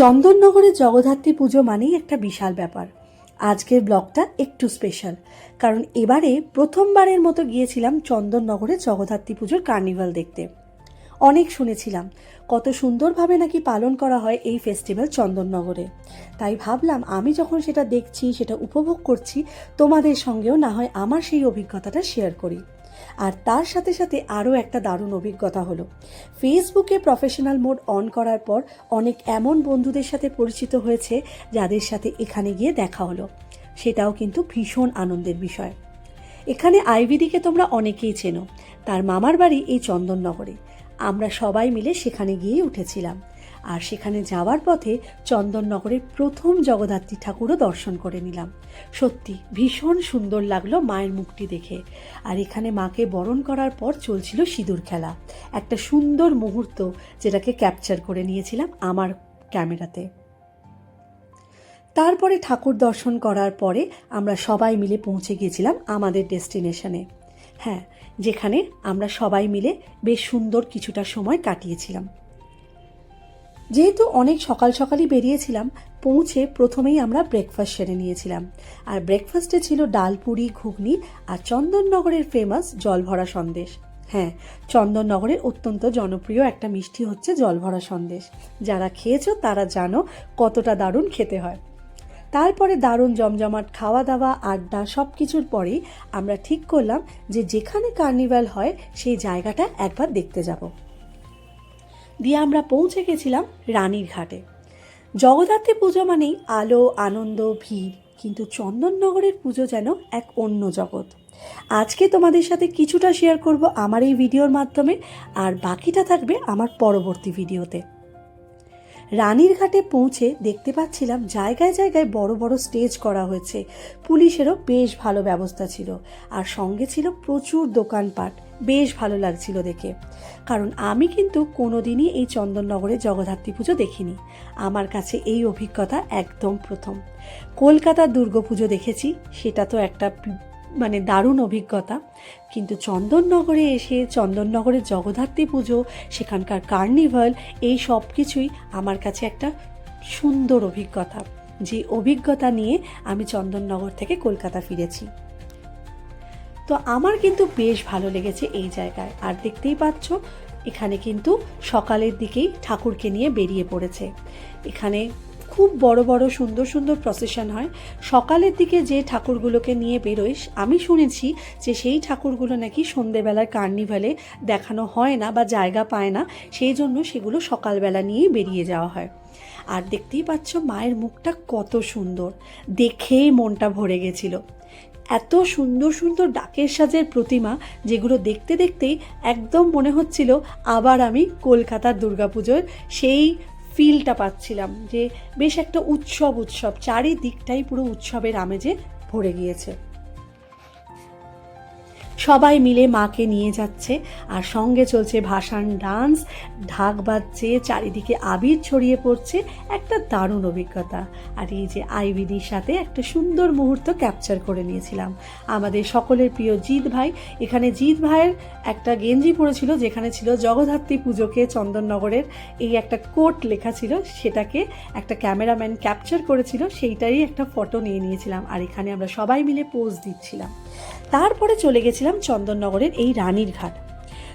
চন্দননগরের জগদ্ধাত্রী পুজো মানেই একটা বিশাল ব্যাপার। আজকের ব্লগটা একটু স্পেশাল কারণ এবারে প্রথমবারের মতো গিয়েছিলাম চন্দননগরে জগদ্ধাত্রী পুজোর কার্নিভাল দেখতে। অনেক শুনেছিলাম, কত সুন্দরভাবে নাকি পালন করা হয় এই ফেস্টিভ্যাল চন্দননগরে। তাই ভাবলাম, আমি যখন সেটা দেখছি, সেটা উপভোগ করছি, তোমাদের সঙ্গেও না হয় আমার সেই অভিজ্ঞতাটা শেয়ার করি। আর তার সাথে সাথে আরও একটা দারুণ অভিজ্ঞতা হলো। ফেসবুকে প্রফেশনাল মোড অন করার পর অনেক এমন বন্ধুদের সাথে পরিচিত হয়েছে যাদের সাথে এখানে গিয়ে দেখা হলো। সেটাও কিন্তু ভীষণ আনন্দের বিষয়। এখানে আইভিদিকে তোমরা অনেকেই চেনো। তার মামার বাড়ি এই চন্দননগরে। আমরা সবাই মিলে সেখানে গিয়ে উঠেছিলাম। আর সেখানে যাওয়ার পথে চন্দননগরের প্রথম জগদ্ধাত্রী ঠাকুরও দর্শন করে নিলাম। সত্যি ভীষণ সুন্দর লাগল মায়ের মুখটি দেখে। আর এখানে মাকে বরণ করার পর চলছিল সিঁদুর খেলা। একটা সুন্দর মুহূর্ত যেটাকে ক্যাপচার করে নিয়েছিলাম আমার ক্যামেরাতে। তারপরে ঠাকুর দর্শন করার পরে আমরা সবাই মিলে পৌঁছে গিয়েছিলাম আমাদের ডেস্টিনেশনে। হ্যাঁ যেখানে আমরা সবাই মিলে বেশ সুন্দর কিছুটা সময় কাটিয়েছিলাম। যেহেতু অনেক সকাল সকালই বেরিয়েছিলাম, পৌঁছে প্রথমেই আমরা ব্রেকফাস্ট সেরে নিয়েছিলাম। আর ব্রেকফাস্টে ছিল ডাল পুরি, ঘুগনি আর চন্দননগরের ফেমাস জলভরা সন্দেশ। হ্যাঁ চন্দননগরের অত্যন্ত জনপ্রিয় একটা মিষ্টি হচ্ছে জলভরা সন্দেশ। যারা খেয়েছো তারা জানো কতটা দারুণ খেতে হয়। তারপরে দারুণ জমজমাট খাওয়া দাওয়া আড্ডা সব কিছুর পরেই আমরা ঠিক করলাম যে যেখানে কার্নিভাল হয় সেই জায়গাটা একবার দেখতে যাব। দিয়ে আমরা পৌঁছে গেছিলাম রানীর ঘাটে। জগদ্ধাত্রী পুজো মানেই আলো, আনন্দ, ভিড়, কিন্তু চন্দননগরের পুজো যেন এক অন্য জগৎ। আজকে তোমাদের সাথে কিছুটা শেয়ার করব আমার এই ভিডিওর মাধ্যমে, আর বাকিটা থাকবে আমার পরবর্তী ভিডিওতে। রানীর ঘাটে পৌঁছে দেখতে পাচ্ছিলাম জায়গায় জায়গায় বড় বড় স্টেজ করা হয়েছে। পুলিশেরও বেশ ভালো ব্যবস্থা ছিল আর সঙ্গে ছিল প্রচুর দোকানপাট। বেশ ভালো লাগছিল দেখে। কারণ আমি কিন্তু কোনোদিনই এই চন্দননগরে জগদ্ধাত্রী পুজো দেখিনি। আমার কাছে এই অভিজ্ঞতা একদম প্রথম। কলকাতার দুর্গাপুজো দেখেছি, সেটা তো একটা মানে দারুণ অভিজ্ঞতা। কিন্তু চন্দননগরে এসে চন্দননগরের জগদ্ধাত্রী পুজো, সেখানকার কার্নিভাল, এই সব কিছুই আমার কাছে একটা সুন্দর অভিজ্ঞতা। যে অভিজ্ঞতা নিয়ে আমি চন্দননগর থেকে কলকাতা ফিরেছি। তো আমার কিন্তু বেশ ভালো লেগেছে এই জায়গায়। আর দেখতেই পাচ্ছ, এখানে কিন্তু সকালের দিকেই ঠাকুরকে নিয়ে বেরিয়ে পড়েছে। এখানে খুব বড় বড় সুন্দর সুন্দর প্রসেশন হয়। সকালের দিকে যে ঠাকুরগুলোকে নিয়ে বেরোয় আমি শুনেছি যে সেই ঠাকুরগুলো নাকি সন্ধেবেলার কার্নিভালে দেখানো হয় না বা জায়গা পায় না, সেই জন্য সেগুলো সকালবেলা নিয়েই বেরিয়ে যাওয়া হয়। আর দেখতেই পাচ্ছ মায়ের মুখটা কত সুন্দর, দেখেই মনটা ভরে গেছিল। এত সুন্দর সুন্দর ডাকের সাজের প্রতিমা, যেগুলো দেখতে দেখতেই একদম মনে হচ্ছিল আবার আমি কলকাতার দুর্গাপুজোর সেই ফিলটা পাচ্ছিলাম যে বেশ একটা উৎসব উৎসব। চারিদিকটাই পুরো উৎসবের আমেজে ভরে গিয়েছে। সবাই মিলে মাকে নিয়ে যাচ্ছে আর সঙ্গে চলছে ভাসান ডান্স। ঢাক বাজছে, চারিদিকে আবির ছড়িয়ে পড়ছে, একটা দারুণ অভিজ্ঞতা। আর এই যে আইবিদির সাথে একটা সুন্দর মুহূর্ত ক্যাপচার করে নিয়েছিলাম। আমাদের সকলের প্রিয় জিৎ ভাই, এখানে জিৎ ভাইয়ের একটা গেঞ্জি পরেছিল, যেখানে ছিল জগদ্ধাত্রী পুজোকে চন্দননগরের এই একটা কোট লেখা ছিল, সেটাকে একটা ক্যামেরাম্যান ক্যাপচার করেছিল, সেইটারই একটা ফটো নিয়ে নিয়েছিলাম। আর এখানে আমরা সবাই মিলে পোজ দিচ্ছিলাম। তারপরে চলে গেছিলাম চন্দননগরের এই রানীর ঘাট।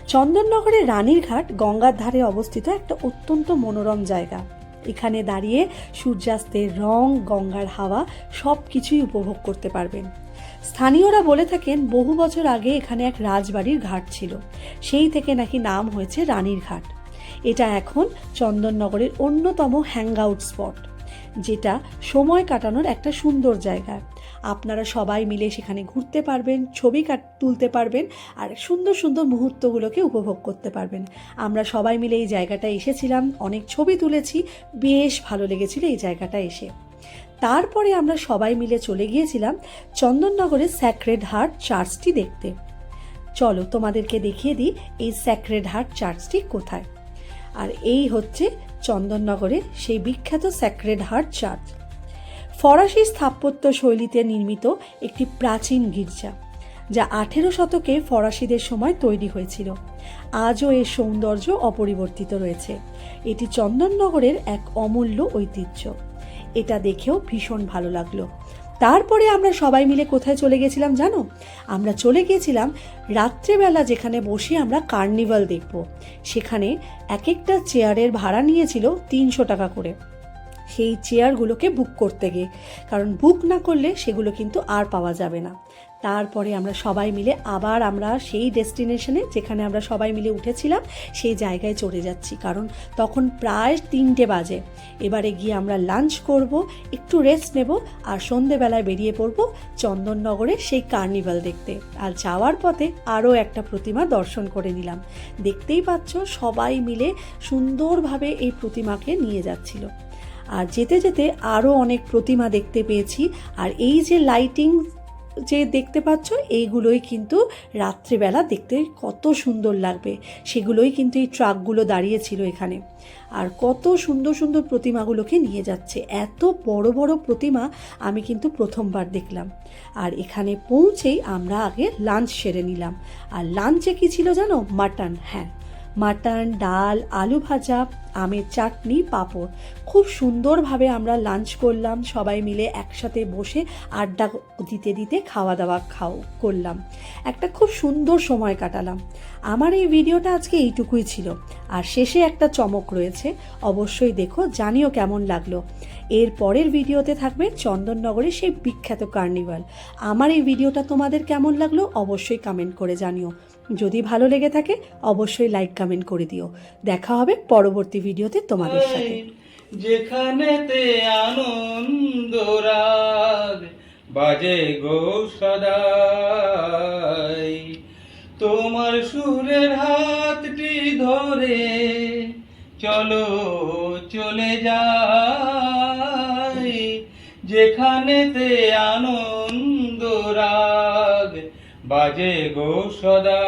চন্দননগরের রানীর ঘাট গঙ্গার ধারে অবস্থিত একটা অত্যন্ত মনোরম জায়গা। এখানে দাঁড়িয়ে সূর্যাস্তের রং, গঙ্গার হাওয়া সব কিছুই উপভোগ করতে পারবেন। স্থানীয়রা বলে থাকেন, বহু বছর আগে এখানে এক রাজবাড়ির ঘাট ছিল। সেই থেকে নাকি নাম হয়েছে রানীর ঘাট। এটা এখন চন্দননগরের অন্যতম হ্যাংআউট স্পট। যেটা সময় কাটানোর একটা সুন্দর জায়গা। আপনারা সবাই মিলে সেখানে ঘুরতে পারবেন, ছবি কাট, তুলতে পারবেন আর সুন্দর সুন্দর মুহূর্তগুলোকে উপভোগ করতে পারবেন। আমরা সবাই মিলে এই জায়গাটায় এসেছিলাম, অনেক ছবি তুলেছি, বেশ ভালো লেগেছিল এই জায়গাটা এসে। তারপরে আমরা সবাই মিলে চলে গিয়েছিলাম চন্দননগরের স্যাক্রেড হার্ট চার্চটি দেখতে। চলো তোমাদেরকে দেখিয়ে দিই এই স্যাক্রেড হার্ট চার্চটি কোথায়। আর এই হচ্ছে চন্দননগরে সেই বিখ্যাত স্যাক্রেড হার্ট চার্চ ফরাসি স্থাপত্য শৈলীতে নির্মিত একটি প্রাচীন গির্জা, যা আঠেরো শতকে ফরাসিদের সময় তৈরি হয়েছিল। আজও এর সৌন্দর্য অপরিবর্তিত রয়েছে। এটি চন্দননগরের এক অমূল্য ঐতিহ্য। এটা দেখেও ভীষণ ভালো লাগল। তারপরে আমরা সবাই মিলে কোথায় চলে গেছিলাম জানো? আমরা চলে গিয়েছিলাম রাত্রেবেলা যেখানে বসে আমরা কার্নিভাল দেখব। সেখানে এক একটা চেয়ারের ভাড়া নিয়েছিল তিনশো টাকা করে। সেই চেয়ারগুলোকে বুক করতে গিয়ে। কারণ বুক না করলে সেগুলো কিন্তু আর পাওয়া যাবে না। তারপরে আমরা সবাই মিলে আবার আমরা সেই ডেস্টিনেশনে যেখানে আমরা সবাই মিলে উঠেছিলাম, সেই জায়গায় চলে যাচ্ছি। কারণ তখন প্রায় তিনটে বাজে। এবারে গিয়ে আমরা লাঞ্চ করব, একটু রেস্ট নেব আর সন্ধেবেলায় বেরিয়ে পড়ব চন্দননগরে সেই কার্নিভাল দেখতে। আর যাওয়ার পথে আরও একটা প্রতিমা দর্শন করে নিলাম। দেখতেই পাচ্ছ সবাই মিলে সুন্দরভাবে এই প্রতিমাকে নিয়ে যাচ্ছিল। আর যেতে যেতে আরও অনেক প্রতিমা দেখতে পেয়েছি। আর এই যে লাইটিং যে দেখতে পাচ্ছ, এইগুলোই কিন্তু রাত্রিবেলা দেখতে কত সুন্দর লাগবে। সেগুলোই কিন্তু এই ট্রাকগুলো দাঁড়িয়েছিল এখানে। আর কত সুন্দর সুন্দর প্রতিমাগুলোকে নিয়ে যাচ্ছে। এত বড় বড় প্রতিমা আমি কিন্তু প্রথমবার দেখলাম। আর এখানে পৌঁছেই আমরা আগে লাঞ্চ সেরে নিলাম। আর লাঞ্চে কী ছিল জানো? মাটন হ্যাঁ। মাটন, ডাল, আলু ভাজা, আমের চাটনি, পাঁপড়। খুব সুন্দরভাবে আমরা লাঞ্চ করলাম, সবাই মিলে একসাথে বসে আড্ডা দিতে দিতে খাওয়া দাওয়া খাও, করলাম। একটা খুব সুন্দর সময় কাটালাম। আমার এই ভিডিওটা আজকে এইটুকুই ছিল। আর শেষে একটা চমক রয়েছে, অবশ্যই দেখো, জানিও কেমন লাগল। এর পরের ভিডিওতে থাকবে চন্দননগরের সেই বিখ্যাত কার্নিভাল আমার এই ভিডিওটা তোমাদের কেমন লাগল, অবশ্যই কমেন্ট করে জানিও। যদি ভালো লেগে থাকে অবশ্যই লাইক কমেন্ট করে দিও। দেখা হবে পরবর্তী ভিডিওতে তোমাদের সাথে। যেখানেতে আনন্দ রাগ বাজে গো সদাই। তোমার সুরের হাতটি ধরে চলো চলে যাই। যেখানেতে আনন্দ বাজে গো সদা।